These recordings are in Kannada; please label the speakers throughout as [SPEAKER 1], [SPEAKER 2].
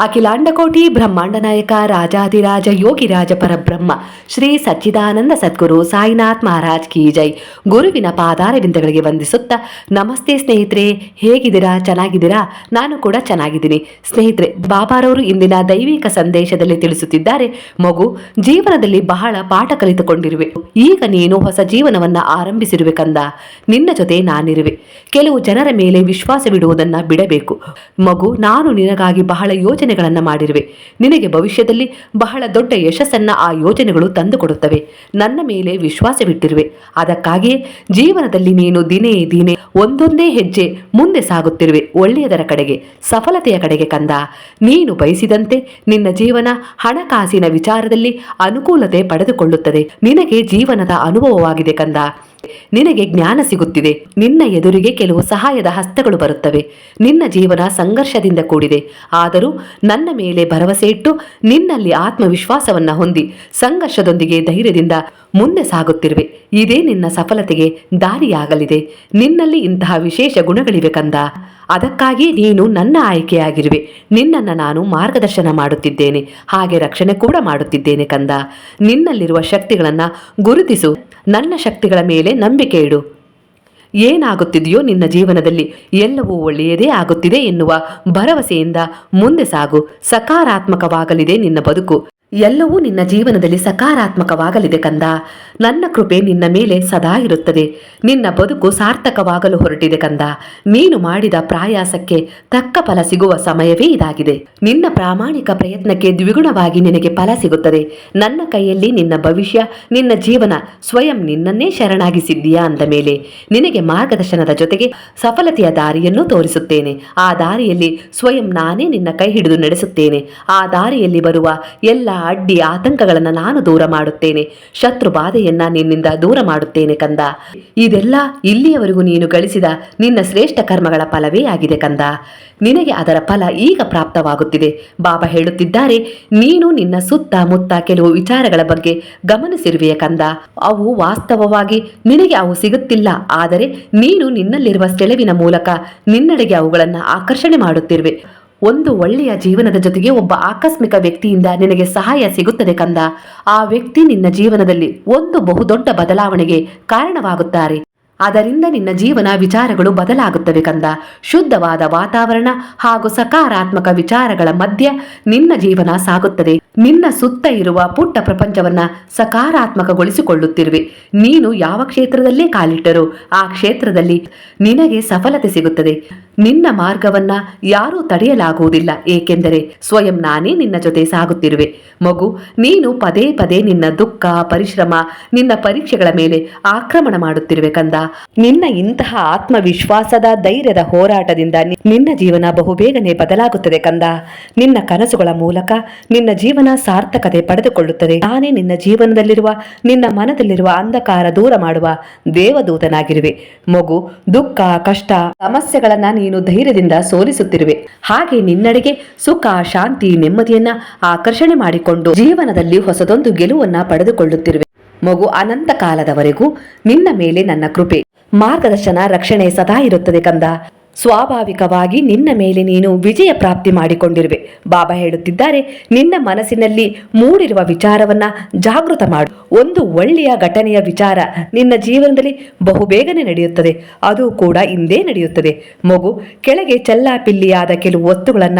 [SPEAKER 1] ಅಖಿಲಾಂಡಕೋಟಿ ಬ್ರಹ್ಮಾಂಡ ನಾಯಕ, ರಾಜಾಧಿರಾಜ, ಯೋಗಿರಾಜ ಪರಬ್ರಹ್ಮ, ಶ್ರೀ ಸಚ್ಚಿದಾನಂದ ಸದ್ಗುರು ಸಾಯಿನಾಥ್ ಮಹಾರಾಜ್ ಕಿ ಜೈ. ಗುರುವಿನ ಪಾದಾರವಿಂದಗಳಿಗೆ ವಂದಿಸುತ್ತಾ, ನಮಸ್ತೆ ಸ್ನೇಹಿತರೆ, ಹೇಗಿದ್ದೀರಾ? ಚೆನ್ನಾಗಿದ್ದೀರಾ? ನಾನು ಕೂಡ ಚೆನ್ನಾಗಿದ್ದೀನಿ. ಸ್ನೇಹಿತರೆ, ಬಾಬಾರವರು ಇಂದಿನ ದೈವಿಕ ಸಂದೇಶದಲ್ಲಿ ತಿಳಿಸುತ್ತಿದ್ದಾರೆ, ಮಗು, ಜೀವನದಲ್ಲಿ ಬಹಳ ಪಾಠ ಕಲಿತುಕೊಂಡಿರುವೆ. ಈಗ ನೀನು ಹೊಸ ಜೀವನವನ್ನ ಆರಂಭಿಸಿರುವೆ ಕಂದ. ನಿನ್ನ ಜೊತೆ ನಾನಿರುವೆ. ಕೆಲವು ಜನರ ಮೇಲೆ ವಿಶ್ವಾಸವಿಡುವುದನ್ನ ಬಿಡಬೇಕು. ಮಗು, ನಾನು ನಿನಗಾಗಿ ಬಹಳ ಯೋಜನೆಗಳನ್ನ ಮಾಡಿರುವೆ. ನಿನಗೆ ಭವಿಷ್ಯದಲ್ಲಿ ಬಹಳ ದೊಡ್ಡ ಯಶಸ್ಸನ್ನ ಆ ಯೋಜನೆಗಳು ತಂದುಕೊಡುತ್ತವೆ. ನನ್ನ ಮೇಲೆ ವಿಶ್ವಾಸವಿಟ್ಟಿರುವೆ. ಅದಕ್ಕಾಗಿಯೇ ಜೀವನದಲ್ಲಿ ನೀನು ದಿನೇ ದಿನೇ ಒಂದೊಂದೇ ಹೆಜ್ಜೆ ಮುಂದೆ ಸಾಗುತ್ತಿರುವೆ. ಒಳ್ಳೆಯದರ ಕಡೆಗೆ, ಸಫಲತೆಯ ಕಡೆಗೆ ಕಂದ. ನೀನು ಬಯಸಿದಂತೆ ನಿನ್ನ ಜೀವನ ಹಣಕಾಸಿನ ವಿಚಾರದಲ್ಲಿ ಅನುಕೂಲತೆ ಪಡೆದುಕೊಳ್ಳುತ್ತದೆ. ನಿನಗೆ ಜೀವನದ ಅನುಭವವಾಗಿದೆ ಕಂದ. ನಿನಗೆ ಜ್ಞಾನ ಸಿಗುತ್ತಿದೆ. ನಿನ್ನ ಎದುರಿಗೆ ಕೆಲವು ಸಹಾಯದ ಹಸ್ತಗಳು ಬರುತ್ತವೆ. ನಿನ್ನ ಜೀವನ ಸಂಘರ್ಷದಿಂದ ಕೂಡಿದೆ. ಆದರೂ ನನ್ನ ಮೇಲೆ ಭರವಸೆ ಇಟ್ಟು ನಿನ್ನಲ್ಲಿ ಆತ್ಮವಿಶ್ವಾಸವನ್ನ ಹೊಂದಿ ಸಂಘರ್ಷದೊಂದಿಗೆ ಧೈರ್ಯದಿಂದ ಮುಂದೆ ಸಾಗುತ್ತಿರುವೆ. ಇದೇ ನಿನ್ನ ಸಫಲತೆಗೆ ದಾರಿಯಾಗಲಿದೆ. ನಿನ್ನಲ್ಲಿ ಇಂತಹ ವಿಶೇಷ ಗುಣಗಳಿವೆ ಕಂದ. ಅದಕ್ಕಾಗಿ ನೀನು ನನ್ನ ಆಯ್ಕೆಯಾಗಿರುವೆ. ನಿನ್ನನ್ನು ನಾನು ಮಾರ್ಗದರ್ಶನ ಮಾಡುತ್ತಿದ್ದೇನೆ. ಹಾಗೆ ರಕ್ಷಣೆ ಕೂಡ ಮಾಡುತ್ತಿದ್ದೇನೆ ಕಂದ. ನಿನ್ನಲ್ಲಿರುವ ಶಕ್ತಿಗಳನ್ನು ಗುರುತಿಸು. ನನ್ನ ಶಕ್ತಿಗಳ ಮೇಲೆ ನಂಬಿಕೆ ಇಡು. ಏನಾಗುತ್ತಿದೆಯೋ ನಿನ್ನ ಜೀವನದಲ್ಲಿ ಎಲ್ಲವೂ ಒಳ್ಳೆಯದೇ ಆಗುತ್ತಿದೆ ಎನ್ನುವ ಭರವಸೆಯಿಂದ ಮುಂದೆ ಸಾಗು. ಸಕಾರಾತ್ಮಕವಾಗಲಿದೆ ನಿನ್ನ ಬದುಕು. ಎಲ್ಲವೂ ನಿನ್ನ ಜೀವನದಲ್ಲಿ ಸಕಾರಾತ್ಮಕವಾಗಲಿದೆ ಕಂದ. ನನ್ನ ಕೃಪೆ ನಿನ್ನ ಮೇಲೆ ಸದಾ ಇರುತ್ತದೆ. ನಿನ್ನ ಬದುಕು ಸಾರ್ಥಕವಾಗಲು ಹೊರಟಿದೆ ಕಂದ. ನೀನು ಮಾಡಿದ ಪ್ರಾಯಾಸಕ್ಕೆ ತಕ್ಕ ಫಲ ಸಿಗುವ ಸಮಯವೇ ಇದಾಗಿದೆ. ನಿನ್ನ ಪ್ರಾಮಾಣಿಕ ಪ್ರಯತ್ನಕ್ಕೆ ದ್ವಿಗುಣವಾಗಿ ನಿನಗೆ ಫಲ ಸಿಗುತ್ತದೆ. ನನ್ನ ಕೈಯಲ್ಲಿ ನಿನ್ನ ಭವಿಷ್ಯ, ನಿನ್ನ ಜೀವನ ಸ್ವಯಂ ನಿನ್ನನ್ನೇ ಶರಣಾಗಿಸಿದ್ದೀಯಾ ಅಂದ ಮೇಲೆ ನಿನಗೆ ಮಾರ್ಗದರ್ಶನದ ಜೊತೆಗೆ ಸಫಲತೆಯ ದಾರಿಯನ್ನು ತೋರಿಸುತ್ತೇನೆ. ಆ ದಾರಿಯಲ್ಲಿ ಸ್ವಯಂ ನಾನೇ ನಿನ್ನ ಕೈ ಹಿಡಿದು ನಡೆಸುತ್ತೇನೆ. ಆ ದಾರಿಯಲ್ಲಿ ಬರುವ ಎಲ್ಲ ಅಡ್ಡಿ ಆತಂಕಗಳನ್ನು ನಾನು ದೂರ ಮಾಡುತ್ತೇನೆ. ಶತ್ರು ಬಾಧೆಯನ್ನ ನಿನ್ನಿಂದ ದೂರ ಮಾಡುತ್ತೇನೆ ಕಂದ. ಇದೆಲ್ಲ ಇಲ್ಲಿಯವರೆಗೂ ನೀನು ಗಳಿಸಿದ ನಿನ್ನ ಶ್ರೇಷ್ಠ ಕರ್ಮಗಳ ಫಲವೇ ಆಗಿದೆ ಕಂದ. ನಿನಗೆ ಅದರ ಫಲ ಈಗ ಪ್ರಾಪ್ತವಾಗುತ್ತಿದೆ. ಬಾಬಾ ಹೇಳುತ್ತಿದ್ದಾರೆ, ನೀನು ನಿನ್ನ ಸುತ್ತಮುತ್ತ ಕೆಲವು ವಿಚಾರಗಳ ಬಗ್ಗೆ ಗಮನಿಸಿರುವೆಯ ಕಂದ. ಅವು ವಾಸ್ತವವಾಗಿ ನಿನಗೆ ಅವು ಸಿಗುತ್ತಿಲ್ಲ, ಆದರೆ ನೀನು ನಿನ್ನಲ್ಲಿರುವ ಸೆಳೆವಿನ ಮೂಲಕ ನಿನ್ನಡೆಗೆ ಅವುಗಳನ್ನು ಆಕರ್ಷಣೆ ಮಾಡುತ್ತಿರುವೆ. ಒಂದು ಒಳ್ಳೆಯ ಜೀವನದ ಜೊತೆಗೆ ಒಬ್ಬ ಆಕಸ್ಮಿಕ ವ್ಯಕ್ತಿಯಿಂದ ನಿನಗೆ ಸಹಾಯ ಸಿಗುತ್ತದೆ ಕಂದ. ಆ ವ್ಯಕ್ತಿ ನಿನ್ನ ಜೀವನದಲ್ಲಿ ಒಂದು ಬಹುದೊಡ್ಡ ಬದಲಾವಣೆಗೆ ಕಾರಣವಾಗುತ್ತಾರೆ. ಅದರಿಂದ ನಿನ್ನ ಜೀವನ ವಿಚಾರಗಳು ಬದಲಾಗುತ್ತವೆ ಕಂದ. ಶುದ್ಧವಾದ ವಾತಾವರಣ ಹಾಗೂ ಸಕಾರಾತ್ಮಕ ವಿಚಾರಗಳ ಮಧ್ಯ ನಿನ್ನ ಜೀವನ ಸಾಗುತ್ತದೆ. ನಿನ್ನ ಸುತ್ತ ಇರುವ ಪುಟ್ಟ ಪ್ರಪಂಚವನ್ನ ಸಕಾರಾತ್ಮಕಗೊಳಿಸಿಕೊಳ್ಳುತ್ತಿರುವೆ. ನೀನು ಯಾವ ಕ್ಷೇತ್ರದಲ್ಲೇ ಕಾಲಿಟ್ಟರೂ ಆ ಕ್ಷೇತ್ರದಲ್ಲಿ ನಿನಗೆ ಸಫಲತೆ ಸಿಗುತ್ತದೆ. ನಿನ್ನ ಮಾರ್ಗವನ್ನ ಯಾರೂ ತಡೆಯಲಾಗುವುದಿಲ್ಲ, ಏಕೆಂದರೆ ಸ್ವಯಂ ನಾನೇ ನಿನ್ನ ಜೊತೆ ಸಾಗುತ್ತಿರುವೆ. ಮಗು, ನೀನು ಪದೇ ಪದೇ ನಿನ್ನ ದುಃಖ, ಪರಿಶ್ರಮ, ನಿನ್ನ ಪರೀಕ್ಷೆಗಳ ಮೇಲೆ ಆಕ್ರಮಣ ಮಾಡುತ್ತಿರುವೆ ಕಂದ. ನಿನ್ನ ಇಂತಹ ಆತ್ಮವಿಶ್ವಾಸದ ಧೈರ್ಯದ ಹೋರಾಟದಿಂದ ನಿನ್ನ ಜೀವನ ಬಹುಬೇಗನೆ ಬದಲಾಗುತ್ತದೆ ಕಂದ. ನಿನ್ನ ಕನಸುಗಳ ಮೂಲಕ ನಿನ್ನ ಜೀವನ ಸಾರ್ಥಕತೆ ಪಡೆದುಕೊಳ್ಳುತ್ತದೆ. ತಾನೇ ನಿನ್ನ ಜೀವನದಲ್ಲಿರುವ, ನಿನ್ನ ಮನದಲ್ಲಿರುವ ಅಂಧಕಾರ ದೂರ ಮಾಡುವ ದೇವದೂತನಾಗಿರುವೆ. ಮಗು, ದುಃಖ, ಕಷ್ಟ, ಸಮಸ್ಯೆಗಳನ್ನ ನೀನು ಧೈರ್ಯದಿಂದ ಸೋಲಿಸುತ್ತಿರುವೆ. ಹಾಗೆ ನಿನ್ನಡೆಗೆ ಸುಖ, ಶಾಂತಿ, ನೆಮ್ಮದಿಯನ್ನ ಆಕರ್ಷಣೆ ಮಾಡಿಕೊಂಡು ಜೀವನದಲ್ಲಿ ಹೊಸದೊಂದು ಗೆಲುವನ್ನ ಪಡೆದುಕೊಳ್ಳುತ್ತಿರುವೆ. ಮಗು ಅನಂತ ಕಾಲದವರೆಗೂ ನಿನ್ನ ಮೇಲೆ ನನ್ನ ಕೃಪೆ. ಮಾರ್ಗದರ್ಶನ, ರಕ್ಷಣೆ ಸದಾ ಇರುತ್ತದೆ ಕಂದ. ಸ್ವಾಭಾವಿಕವಾಗಿ ನಿನ್ನ ಮೇಲೆ ನೀನು ವಿಜಯ ಪ್ರಾಪ್ತಿ ಮಾಡಿಕೊಂಡಿರುವೆ. ಬಾಬಾ ಹೇಳುತ್ತಿದ್ದಾರೆ, ನಿನ್ನ ಮನಸ್ಸಿನಲ್ಲಿ ಮೂಡಿರುವ ವಿಚಾರವನ್ನ ಜಾಗೃತ ಮಾಡು. ಒಂದು ಒಳ್ಳೆಯ ಘಟನೆಯ ವಿಚಾರ ನಿನ್ನ ಜೀವನದಲ್ಲಿ ಬಹುಬೇಗನೆ ನಡೆಯುತ್ತದೆ. ಅದು ಕೂಡ ಇಂದೇ ನಡೆಯುತ್ತದೆ. ಮಗು ಕೆಳಗೆ ಚೆಲ್ಲಾಪಿಲ್ಲಿಯಾದ ಕೆಲವು ವಸ್ತುಗಳನ್ನ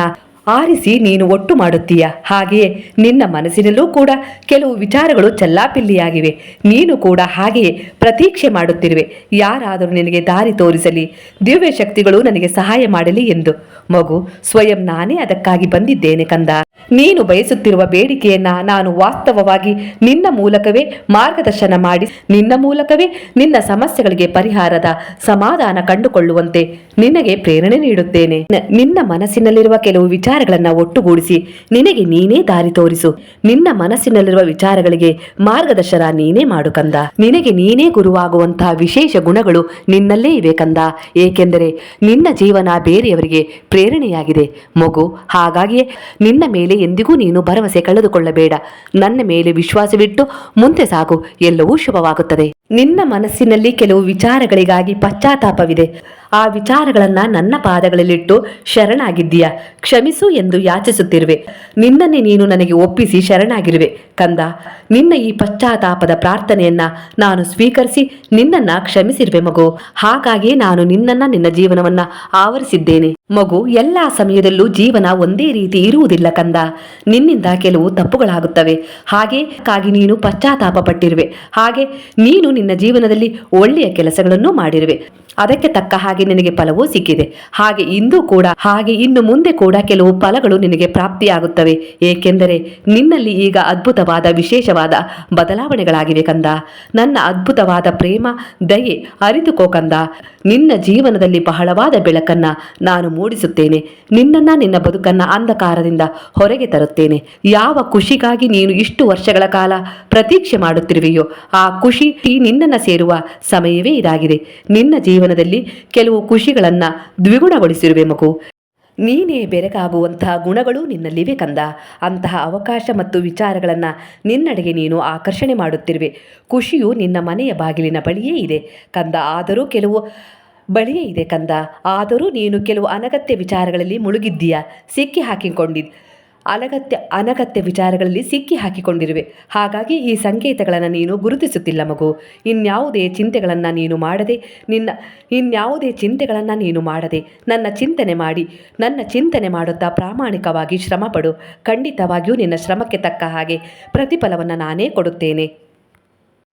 [SPEAKER 1] ಆರಿಸಿ ನೀನು ಒಟ್ಟು ಮಾಡುತ್ತೀಯ? ಹಾಗೆಯೇ ನಿನ್ನ ಮನಸ್ಸಿನಲ್ಲೂ ಕೂಡ ಕೆಲವು ವಿಚಾರಗಳು ಚೆಲ್ಲಾಪಿಲ್ಲಿಯಾಗಿವೆ. ನೀನು ಕೂಡ ಹಾಗೆಯೇ ಪ್ರತೀಕ್ಷೆ ಮಾಡುತ್ತಿರುವೆ. ಯಾರಾದರೂ ನಿನಗೆ ದಾರಿ ತೋರಿಸಲಿ ದಿವ್ಯ ಶಕ್ತಿಗಳು ನನಗೆ ಸಹಾಯ ಮಾಡಲಿ ಎಂದು. ಮಗು, ಸ್ವಯಂ ನಾನೇ ಅದಕ್ಕಾಗಿ ಬಂದಿದ್ದೇನೆ ಕಂದ. ನೀನು ಬಯಸುತ್ತಿರುವ ಬೇಡಿಕೆಯನ್ನ ನಾನು ವಾಸ್ತವವಾಗಿ ನಿನ್ನ ಮೂಲಕವೇ ಮಾರ್ಗದರ್ಶನ ಮಾಡಿ, ನಿನ್ನ ಮೂಲಕವೇ ನಿನ್ನ ಸಮಸ್ಯೆಗಳಿಗೆ ಪರಿಹಾರದ ಸಮಾಧಾನ ಕಂಡುಕೊಳ್ಳುವಂತೆ ನಿನಗೆ ಪ್ರೇರಣೆ ನೀಡುತ್ತೇನೆ. ನಿನ್ನ ಮನಸ್ಸಿನಲ್ಲಿರುವ ಕೆಲವು ವಿಚಾರಗಳನ್ನ ಒಟ್ಟುಗೂಡಿಸಿ, ನಿನಗೆ ನೀನೇ ದಾರಿ ತೋರಿಸು. ನಿನ್ನ ಮನಸ್ಸಿನಲ್ಲಿರುವ ವಿಚಾರಗಳಿಗೆ ಮಾರ್ಗದರ್ಶನ ನೀನೇ ಮಾಡು ಕಂದ. ನಿನಗೆ ನೀನೇ ಗುರುವಾಗುವಂತಹ ವಿಶೇಷ ಗುಣಗಳು ನಿನ್ನಲ್ಲೇ ಇವೆ ಕಂದ. ಏಕೆಂದರೆ ನಿನ್ನ ಜೀವನ ಬೇರೆಯವರಿಗೆ ಪ್ರೇರಣೆಯಾಗಿದೆ. ಮಗು, ಹಾಗಾಗಿಯೇ ನಿನ್ನ ಮೇಲೆ ಎಂದಿಗೂ ನೀನು ಭರವಸೆ ಕಳೆದುಕೊಳ್ಳಬೇಡ. ನನ್ನ ಮೇಲೆ ವಿಶ್ವಾಸವಿಟ್ಟು ಮುಂದೆ ಸಾಗು. ಎಲ್ಲವೂ ಶುಭವಾಗುತ್ತದೆ. ನಿನ್ನ ಮನಸ್ಸಿನಲ್ಲಿ ಕೆಲವು ವಿಚಾರಗಳಿಗಾಗಿ ಪಶ್ಚಾತ್ತಾಪವಿದೆ. ಆ ವಿಚಾರಗಳನ್ನ ನನ್ನ ಪಾದಗಳಲ್ಲಿಟ್ಟು ಶರಣಾಗಿದ್ದೀಯ. ಕ್ಷಮಿಸು ಎಂದು ಯಾಚಿಸುತ್ತಿರುವೆ. ನಿನ್ನನ್ನೇ ನೀನು ನನಗೆ ಒಪ್ಪಿಸಿ ಶರಣಾಗಿರುವೆ. ಕಂದ, ನಿನ್ನ ಈ ಪಶ್ಚಾತ್ತಾಪದ ಪ್ರಾರ್ಥನೆಯನ್ನ ನಾನು ಸ್ವೀಕರಿಸಿ ನಿನ್ನನ್ನ ಕ್ಷಮಿಸಿರುವೆ ಮಗು. ಹಾಗಾಗಿ ನಾನು ನಿನ್ನನ್ನ ನಿನ್ನ ಜೀವನವನ್ನ ಆವರಿಸಿದ್ದೇನೆ. ಮಗು, ಎಲ್ಲಾ ಸಮಯದಲ್ಲೂ ಜೀವನ ಒಂದೇ ರೀತಿ ಇರುವುದಿಲ್ಲ ಕಂದ. ನಿನ್ನಿಂದ ಕೆಲವು ತಪ್ಪುಗಳಾಗುತ್ತವೆ. ಹಾಗೆ ಕಾಗಿ ನೀನು ಪಶ್ಚಾತ್ತಾಪ ಪಟ್ಟಿರುವೆ ಹಾಗೆ ನೀನು ನಿನ್ನ ಜೀವನದಲ್ಲಿ ಒಳ್ಳೆಯ ಕೆಲಸಗಳನ್ನು ಮಾಡಿರುವೆ. ಅದಕ್ಕೆ ತಕ್ಕ ಹಾಗೆ ನಿನಗೆ ಫಲವೂ ಸಿಕ್ಕಿದೆ. ಹಾಗೆ ಇಂದು ಕೂಡ, ಹಾಗೆ ಇನ್ನು ಮುಂದೆ ಕೂಡ ಕೆಲವು ಫಲಗಳು ನಿನಗೆ ಪ್ರಾಪ್ತಿಯಾಗುತ್ತವೆ. ಏಕೆಂದರೆ ನಿನ್ನಲ್ಲಿ ಈಗ ಅದ್ಭುತವಾದ, ವಿಶೇಷವಾದ ಬದಲಾವಣೆಗಳಾಗಿವೆ ಕಂದ. ನನ್ನ ಅದ್ಭುತವಾದ ಪ್ರೇಮ, ದಯೆ ಅರಿತುಕೋ ಕಂದ. ನಿನ್ನ ಜೀವನದಲ್ಲಿ ಬಹಳವಾದ ಬೆಳಕನ್ನ ನಾನು ಮೂಡಿಸುತ್ತೇನೆ. ನಿನ್ನನ್ನ ನಿನ್ನ ಬದುಕನ್ನ ಅಂಧಕಾರದಿಂದ ಹೊರಗೆ ತರುತ್ತೇನೆ. ಯಾವ ಖುಷಿಗಾಗಿ ನೀನು ಇಷ್ಟು ವರ್ಷಗಳ ಕಾಲ ಪ್ರತೀಕ್ಷೆ ಮಾಡುತ್ತಿರುವೆಯೋ, ಆ ಖುಷಿ ನಿನ್ನನ್ನ ಸೇರುವ ಸಮಯವೇ ಇದಾಗಿದೆ. ನಿನ್ನ ಜೀವನದಲ್ಲಿ ಕೆಲವು ಖುಷಿಗಳನ್ನು ದ್ವಿಗುಣಗೊಳಿಸಿರುವೆ ಮಗು. ನೀನೇ ಬೆರಗಾಗುವಂತಹ ಗುಣಗಳು ನಿನ್ನಲ್ಲಿವೆ ಕಂದ. ಅಂತಹ ಅವಕಾಶ ಮತ್ತು ವಿಚಾರಗಳನ್ನು ನಿನ್ನಡೆಗೆ ನೀನು ಆಕರ್ಷಣೆ ಮಾಡುತ್ತಿರುವೆ. ಖುಷಿಯು ನಿನ್ನ ಮನೆಯ ಬಾಗಿಲಿನ ಬಳಿಯೇ ಇದೆ ಕಂದ. ಆದರೂ ಕೆಲವು ಬಳಿಯೇ ಇದೆ ಕಂದ. ಆದರೂ ನೀನು ಕೆಲವು ಅನಗತ್ಯ ವಿಚಾರಗಳಲ್ಲಿ ಮುಳುಗಿದ್ದೀಯ? ಸಿಕ್ಕಿ ಹಾಕಿಕೊಂಡಿದ್ ಅನಗತ್ಯ ಅನಗತ್ಯ ವಿಚಾರಗಳಲ್ಲಿ ಸಿಕ್ಕಿ ಹಾಕಿಕೊಂಡಿರುವೆ. ಹಾಗಾಗಿ ಈ ಸಂಕೇತಗಳನ್ನು ನೀನು ಗುರುತಿಸುತ್ತಿಲ್ಲ ಮಗು. ಇನ್ಯಾವುದೇ ಚಿಂತೆಗಳನ್ನು ನೀನು ಮಾಡದೆ, ನಿನ್ನ ಇನ್ಯಾವುದೇ ಚಿಂತೆಗಳನ್ನು ನೀನು ಮಾಡದೆ, ನನ್ನ ಚಿಂತನೆ ಮಾಡಿ, ನನ್ನ ಚಿಂತನೆ ಮಾಡುತ್ತಾ ಪ್ರಾಮಾಣಿಕವಾಗಿ ಶ್ರಮಪಡು. ಖಂಡಿತವಾಗಿಯೂ ನಿನ್ನ ಶ್ರಮಕ್ಕೆ ತಕ್ಕ ಹಾಗೆ ಪ್ರತಿಫಲವನ್ನು ನಾನೇ ಕೊಡುತ್ತೇನೆ.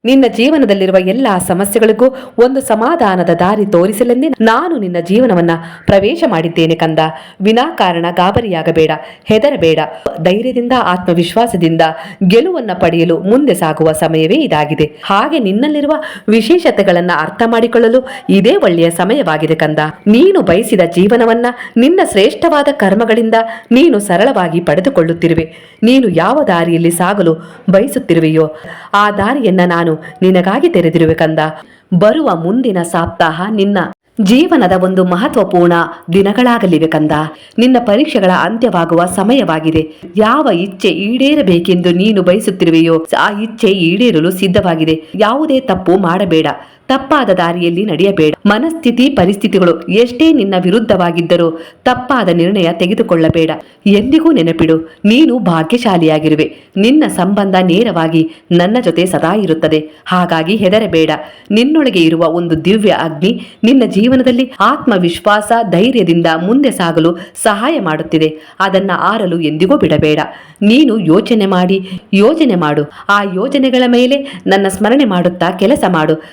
[SPEAKER 1] ನಿನ್ನ ಜೀವನದಲ್ಲಿರುವ ಎಲ್ಲ ಸಮಸ್ಯೆಗಳಿಗೂ ಒಂದು ಸಮಾಧಾನದ ದಾರಿ ತೋರಿಸಲೆಂದೇ ನಾನು ನಿನ್ನ ಜೀವನವನ್ನ ಪ್ರವೇಶ ಮಾಡಿದ್ದೇನೆ ಕಂದ. ವಿನಾಕಾರಣ ಗಾಬರಿಯಾಗಬೇಡ, ಹೆದರಬೇಡ. ಧೈರ್ಯದಿಂದ, ಆತ್ಮವಿಶ್ವಾಸದಿಂದ ಗೆಲುವನ್ನ ಪಡೆಯಲು ಮುಂದೆ ಸಾಗುವ ಸಮಯವೇ ಇದಾಗಿದೆ. ಹಾಗೆ ನಿನ್ನಲ್ಲಿರುವ ವಿಶೇಷತೆಗಳನ್ನ ಅರ್ಥ ಮಾಡಿಕೊಳ್ಳಲು ಇದೇ ಒಳ್ಳೆಯ ಸಮಯವಾಗಿದೆ ಕಂದ. ನೀನು ಬಯಸಿದ ಜೀವನವನ್ನ ನಿನ್ನ ಶ್ರೇಷ್ಠವಾದ ಕರ್ಮಗಳಿಂದ ನೀನು ಸರಳವಾಗಿ ಪಡೆದುಕೊಳ್ಳುತ್ತಿರುವೆ. ನೀನು ಯಾವ ದಾರಿಯಲ್ಲಿ ಸಾಗಲು ಬಯಸುತ್ತಿರುವೆಯೋ ಆ ದಾರಿಯನ್ನ ನಾನು ನಿನಗಾಗಿ ತೆರೆದಿರುವೆ ಕಂದ. ಬರುವ ಮುಂದಿನ ಸಪ್ತಾಹ ನಿನ್ನ. ಜೀವನದ ಒಂದು ಮಹತ್ವಪೂರ್ಣ ದಿನಗಳಾಗಲಿವೆ ಕಂದ. ನಿನ್ನ ಪರೀಕ್ಷೆಗಳ ಅಂತ್ಯವಾಗುವ ಸಮಯವಾಗಿದೆ. ಯಾವ ಇಚ್ಛೆ ಈಡೇರಬೇಕೆಂದು ನೀನು ಬಯಸುತ್ತಿರುವೆಯೋ, ಆ ಇಚ್ಛೆ ಈಡೇರಲು ಸಿದ್ಧವಾಗಿದೆ. ಯಾವುದೇ ತಪ್ಪು ಮಾಡಬೇಡ. ತಪ್ಪಾದ ದಾರಿಯಲ್ಲಿ ನಡೆಯಬೇಡ. ಮನಸ್ಥಿತಿ, ಪರಿಸ್ಥಿತಿಗಳು ಎಷ್ಟೇ ನಿನ್ನ ವಿರುದ್ಧವಾಗಿದ್ದರೂ ತಪ್ಪಾದ ನಿರ್ಣಯ ತೆಗೆದುಕೊಳ್ಳಬೇಡ. ಎಂದಿಗೂ ನೆನಪಿಡು, ನೀನು ಭಾಗ್ಯಶಾಲಿಯಾಗಿರುವೆ. ನಿನ್ನ ಸಂಬಂಧ ನೇರವಾಗಿ ನನ್ನ ಜೊತೆ ಸದಾ ಇರುತ್ತದೆ. ಹಾಗಾಗಿ ಹೆದರಬೇಡ. ನಿನ್ನೊಳಗೆ ಇರುವ ಒಂದು ದಿವ್ಯ ಅಗ್ನಿ ನಿನ್ನ ಜೀವನದಲ್ಲಿ ಆತ್ಮವಿಶ್ವಾಸ, ಧೈರ್ಯದಿಂದ ಮುಂದೆ ಸಾಗಲು ಸಹಾಯ ಮಾಡುತ್ತಿದೆ. ಅದನ್ನ ಆರಲು ಎಂದಿಗೂ ಬಿಡಬೇಡ. ನೀನು ಯೋಚನೆ ಮಾಡಿ ಯೋಜನೆ ಮಾಡು. ಆ ಯೋಜನೆಗಳ ಮೇಲೆ ನನ್ನ ಸ್ಮರಣೆ ಮಾಡುತ್ತಾ ಕೆಲಸ ಮಾಡು.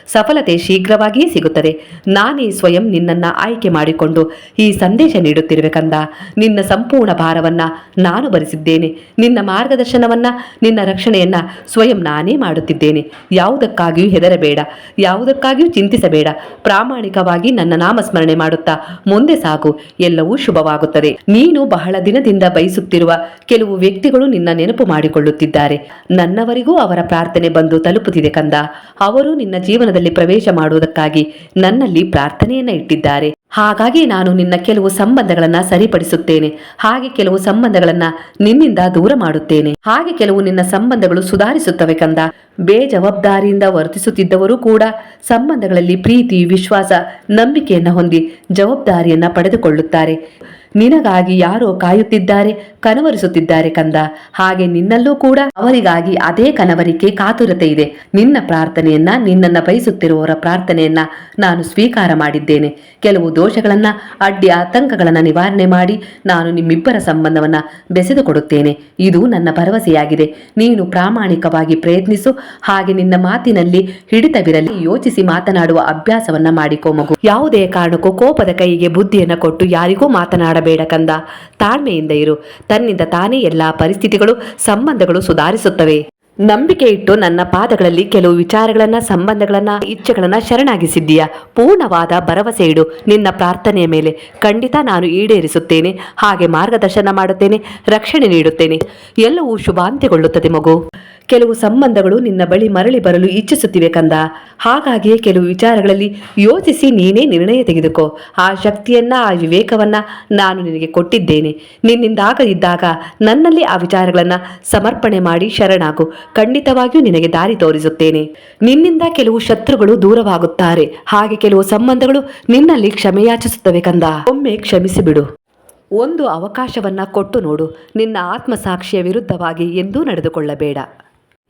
[SPEAKER 1] ಸಫಲತೆ ಶೀಘ್ರವಾಗಿಯೇ ಸಿಗುತ್ತದೆ. ನಾನೇ ಸ್ವಯಂ ನಿನ್ನನ್ನ ಆಯ್ಕೆ ಮಾಡಿಕೊಂಡು ಈ ಸಂದೇಶ ನೀಡುತ್ತಿರುವೆ ಕಂದ. ನಿನ್ನ ಸಂಪೂರ್ಣ ಭಾರವನ್ನ ನಾನು ಭರಿಸಿದ್ದೇನೆ. ನಿನ್ನ ಮಾರ್ಗದರ್ಶನವನ್ನ, ನಿನ್ನ ರಕ್ಷಣೆಯನ್ನ ಸ್ವಯಂ ನಾನೇ ಮಾಡುತ್ತಿದ್ದೇನೆ. ಯಾವುದಕ್ಕಾಗಿಯೂ ಹೆದರಬೇಡ. ಯಾವುದಕ್ಕಾಗಿಯೂ ಚಿಂತಿಸಬೇಡ. ಪ್ರಾಮಾಣಿಕವಾಗಿ ನನ್ನ ನಾಮಸ್ಮರಣೆ ಮಾಡುತ್ತಾ ಮುಂದೆ ಸಾಗು. ಎಲ್ಲವೂ ಶುಭವಾಗುತ್ತದೆ. ನೀನು ಬಹಳ ದಿನದಿಂದ ಬಯಸುತ್ತಿರುವ ಕೆಲವು ವ್ಯಕ್ತಿಗಳು ನಿನ್ನ ನೆನಪು ಮಾಡಿಕೊಳ್ಳುತ್ತಿದ್ದಾರೆ. ನನ್ನವರಿಗೂ ಅವರ ಪ್ರಾರ್ಥನೆ ಬಂದು ತಲುಪುತ್ತಿದೆ ಕಂದ. ಅವರು ನಿನ್ನ ಜೀವನದಲ್ಲಿ ಪ್ರವೇಶ ಮಾಡುವುದಕ್ಕಾಗಿ ನನ್ನಲ್ಲಿ ಪ್ರಾರ್ಥನೆಯನ್ನ ಇಟ್ಟಿದ್ದಾರೆ. ಹಾಗಾಗಿ ನಾನು ನಿನ್ನ ಕೆಲವು ಸಂಬಂಧಗಳನ್ನ ಸರಿಪಡಿಸುತ್ತೇನೆ. ಹಾಗೆ ಕೆಲವು ಸಂಬಂಧಗಳನ್ನ ನಿನ್ನಿಂದ ದೂರ ಮಾಡುತ್ತೇನೆ. ಹಾಗೆ ಕೆಲವು ನಿನ್ನ ಸಂಬಂಧಗಳು ಸುಧಾರಿಸುತ್ತವೆ ಕಂದ. ಬೇಜವಾಬ್ದಾರಿಯಿಂದ ವರ್ತಿಸುತ್ತಿದ್ದವರು ಕೂಡ ಸಂಬಂಧಗಳಲ್ಲಿ ಪ್ರೀತಿ, ವಿಶ್ವಾಸ, ನಂಬಿಕೆಯನ್ನ ಹೊಂದಿ ಜವಾಬ್ದಾರಿಯನ್ನ ಪಡೆದುಕೊಳ್ಳುತ್ತಾರೆ. ನಿನಗಾಗಿ ಯಾರೋ ಕಾಯುತ್ತಿದ್ದಾರೆ, ಕನವರಿಸುತ್ತಿದ್ದಾರೆ ಕಂದ. ಹಾಗೆ ನಿನ್ನಲ್ಲೂ ಕೂಡ ಅವರಿಗಾಗಿ ಅದೇ ಕನವರಿಕೆ ಕಾತುರತೆ ಇದೆ. ನಿನ್ನ ಪ್ರಾರ್ಥನೆಯನ್ನ, ನಿನ್ನನ್ನ ಬಯಸುತ್ತಿರುವವರ ಪ್ರಾರ್ಥನೆಯನ್ನ ನಾನು ಸ್ವೀಕಾರ ಮಾಡಿದ್ದೇನೆ. ಕೆಲವು ದೋಷಗಳನ್ನ, ಅಡ್ಡಿ ಆತಂಕಗಳನ್ನ ನಿವಾರಣೆ ಮಾಡಿ ನಾನು ನಿಮ್ಮಿಬ್ಬರ ಸಂಬಂಧವನ್ನ ಬೆಸೆದು ಕೊಡುತ್ತೇನೆ ಇದು ನನ್ನ ಭರವಸೆಯಾಗಿದೆ. ನೀನು ಪ್ರಾಮಾಣಿಕವಾಗಿ ಪ್ರಯತ್ನಿಸು. ಹಾಗೆ ನಿನ್ನ ಮಾತಿನಲ್ಲಿ ಹಿಡಿತವಿರಲಿ. ಯೋಚಿಸಿ ಮಾತನಾಡುವ ಅಭ್ಯಾಸವನ್ನ ಮಾಡಿಕೋ ಮಗು. ಯಾವುದೇ ಕಾರಣಕ್ಕೂ ಕೋಪದ ಕೈಗೆ ಬುದ್ಧಿಯನ್ನ ಕೊಟ್ಟು ಯಾರಿಗೂ ಮಾತನಾಡಬೇಡ ಕಂದ. ತಾಳ್ಮೆಯಿಂದ ಇರು. ತನ್ನಿಂದ ತಾನೇ ಎಲ್ಲಾ ಪರಿಸ್ಥಿತಿಗಳು, ಸಂಬಂಧಗಳು ಸುಧಾರಿಸುತ್ತವೆ. ನಂಬಿಕೆ ಇಟ್ಟು ನನ್ನ ಪಾದಗಳಲ್ಲಿ ಕೆಲವು ವಿಚಾರಗಳನ್ನ, ಸಂಬಂಧಗಳನ್ನ, ಇಚ್ಛೆಗಳನ್ನ ಶರಣಾಗಿಸಿದ್ದೀಯ. ಪೂರ್ಣವಾದ ಭರವಸೆ ಇಡು. ನಿನ್ನ ಪ್ರಾರ್ಥನೆಯ ಮೇಲೆ ಖಂಡಿತ ನಾನು ಈಡೇರಿಸುತ್ತೇನೆ. ಹಾಗೆ ಮಾರ್ಗದರ್ಶನ ಮಾಡುತ್ತೇನೆ, ರಕ್ಷಣೆ ನೀಡುತ್ತೇನೆ. ಎಲ್ಲವೂ ಶುಭಾಂತ್ಯಗೊಳ್ಳುತ್ತದೆ ಮಗು. ಕೆಲವು ಸಂಬಂಧಗಳು ನಿನ್ನ ಬಳಿ ಮರಳಿ ಬರಲು ಇಚ್ಛಿಸುತ್ತಿವೆ ಕಂದ. ಹಾಗಾಗಿಯೇ ಕೆಲವು ವಿಚಾರಗಳಲ್ಲಿ ಯೋಚಿಸಿ ನೀನೇ ನಿರ್ಣಯ ತೆಗೆದುಕೋ. ಆ ಶಕ್ತಿಯನ್ನ, ಆ ವಿವೇಕವನ್ನ ನಾನು ನಿನಗೆ ಕೊಟ್ಟಿದ್ದೇನೆ. ನಿನ್ನಿಂದಾಗದಿದ್ದಾಗ ನನ್ನಲ್ಲಿ ಆ ವಿಚಾರಗಳನ್ನ ಸಮರ್ಪಣೆ ಮಾಡಿ ಶರಣಾಗು. ಖಂಡಿತವಾಗಿಯೂ ನಿನಗೆ ದಾರಿ ತೋರಿಸುತ್ತೇನೆ. ನಿನ್ನಿಂದ ಕೆಲವು ಶತ್ರುಗಳು ದೂರವಾಗುತ್ತಾರೆ. ಹಾಗೆ ಕೆಲವು ಸಂಬಂಧಗಳು ನಿನ್ನಲ್ಲಿ ಕ್ಷಮೆಯಾಚಿಸುತ್ತವೆ ಕಂದ. ಒಮ್ಮೆ ಕ್ಷಮಿಸಿಬಿಡು. ಒಂದು ಅವಕಾಶವನ್ನ ಕೊಟ್ಟು ನೋಡು. ನಿನ್ನ ಆತ್ಮಸಾಕ್ಷಿಯ ವಿರುದ್ಧವಾಗಿ ಎಂದೂ ನಡೆದುಕೊಳ್ಳಬೇಡ.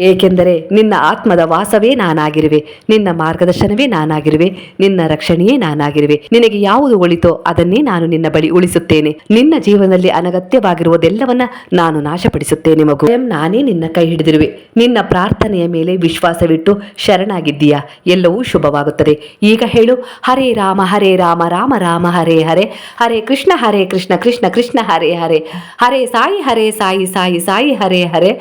[SPEAKER 1] ಏಕೆಂದರೆ ನಿನ್ನ ಆತ್ಮದ ವಾಸವೇ ನಾನಾಗಿರುವೆ, ನಿನ್ನ ಮಾರ್ಗದರ್ಶನವೇ ನಾನಾಗಿರುವೆ, ನಿನ್ನ ರಕ್ಷಣೆಯೇ ನಾನಾಗಿರುವೆ. ನಿನಗೆ ಯಾವುದು ಒಳಿತೋ ಅದನ್ನೇ ನಾನು ನಿನ್ನ ಬಳಿ ಉಳಿಸುತ್ತೇನೆ. ನಿನ್ನ ಜೀವನದಲ್ಲಿ ಅನಗತ್ಯವಾಗಿರುವುದೆಲ್ಲವನ್ನ ನಾನು ನಾಶಪಡಿಸುತ್ತೇನೆ ಮಗು. ನಾನೇ ನಿನ್ನ ಕೈ ಹಿಡಿದಿರುವೆ. ನಿನ್ನ ಪ್ರಾರ್ಥನೆಯ ಮೇಲೆ ವಿಶ್ವಾಸವಿಟ್ಟು ಶರಣಾಗಿದ್ದೀಯಾ? ಎಲ್ಲವೂ ಶುಭವಾಗುತ್ತದೆ. ಈಗ ಹೇಳು, ಹರೇ ರಾಮ ಹರೇ ರಾಮ ರಾಮ ರಾಮ, ಹರೇ ಹರೇ. ಹರೇ ಕೃಷ್ಣ ಹರೇ ಕೃಷ್ಣ ಕೃಷ್ಣ ಕೃಷ್ಣ, ಹರೇ ಹರೇ. ಹರೇ ಸಾಯಿ ಹರೇ ಸಾಯಿ ಸಾಯಿ ಸಾಯಿ, ಹರೇ ಹರೇ.